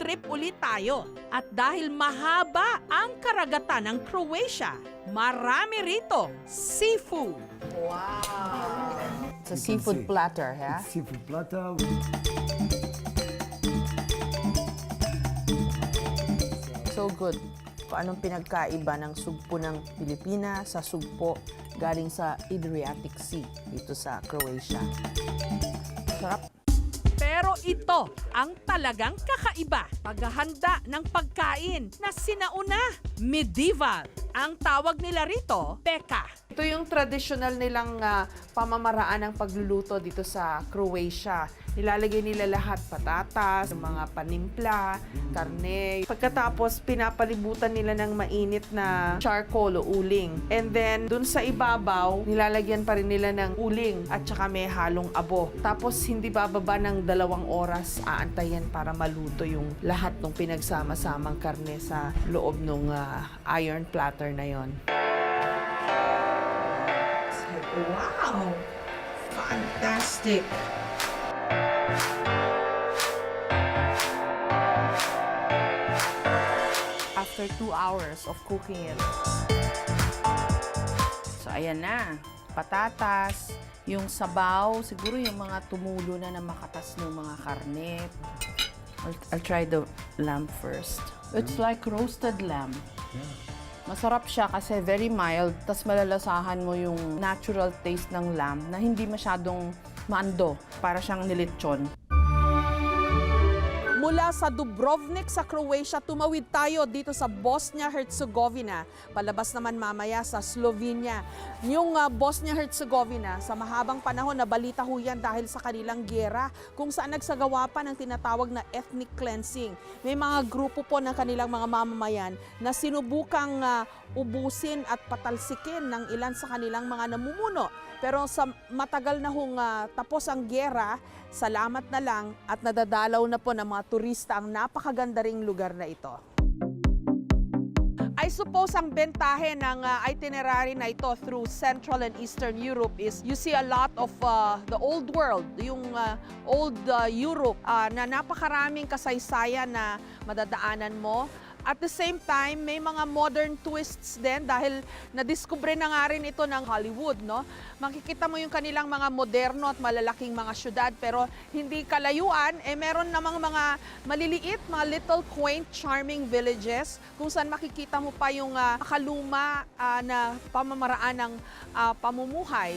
trip ulit tayo. At dahil mahaba ang karagatan ng Croatia, marami rito seafood. It's a seafood platter, yeah? Seafood platter. So good. Kung anong pinagkaiba ng sugpo ng Pilipinas sa sugpo galing sa Adriatic Sea dito sa Croatia. Sarap. Pero ito ang talagang kakaiba. Paghahanda ng pagkain na sinauna, medieval. Ang tawag nila rito, peka. Ito yung traditional nilang ah, pamamaraan ng pagluluto dito sa Croatia. Nilalagay nila lahat patatas, mga panimpla, karne. Pagkatapos, pinapalibutan nila ng mainit na charcoal o uling. And then, dun sa ibabaw, nilalagyan pa rin nila ng uling at saka may halong abo. Tapos, hindi bababa ng dalawang oras aantayan para maluto yung lahat ng pinagsama-samang karne sa loob ng iron platter na yon. Wow! Fantastic! after two hours of cooking it. So, ayan na. Patatas, yung sabaw, siguro yung mga tumulo na na makatas ng mga karne. I'll, I'll try the lamb first. It's like roasted lamb. Masarap siya kasi very mild, tas malalasahan mo yung natural taste ng lamb na hindi masyadong maando. Para siyang nilitsyon. Mula sa Dubrovnik sa Croatia, tumawid tayo dito sa Bosnia-Herzegovina. Palabas naman mamaya sa Slovenia. Yung ah, Bosnia-Herzegovina, sa mahabang panahon, nabalita ho yan dahil sa kanilang gera kung saan nagsagawa pa ng tinatawag na ethnic cleansing. May mga grupo po ng kanilang mga mamamayan na sinubukang ah, ubusin at patalsikin ng ilan sa kanilang mga namumuno. Pero sa matagal na hong ah, tapos ang gera, salamat na lang at nadadalaw na po ng mga turista ang napakaganda ring lugar na ito. I suppose ang bentahe ng ah, itinerary na ito through Central and Eastern Europe is you see a lot of ah, the old world, yung ah, old ah, Europe ah, na napakaraming kasaysayan na madadaanan mo. At the same time, may mga modern twists din dahil nadiskubre na nga rin ito ng Hollywood, no? Makikita mo yung kanilang mga moderno at malalaking mga syudad pero hindi kalayuan, eh meron namang mga maliliit, mga little quaint, charming villages kung saan makikita mo pa yung ah, makaluma ah, na pamamaraan ng ah, pamumuhay.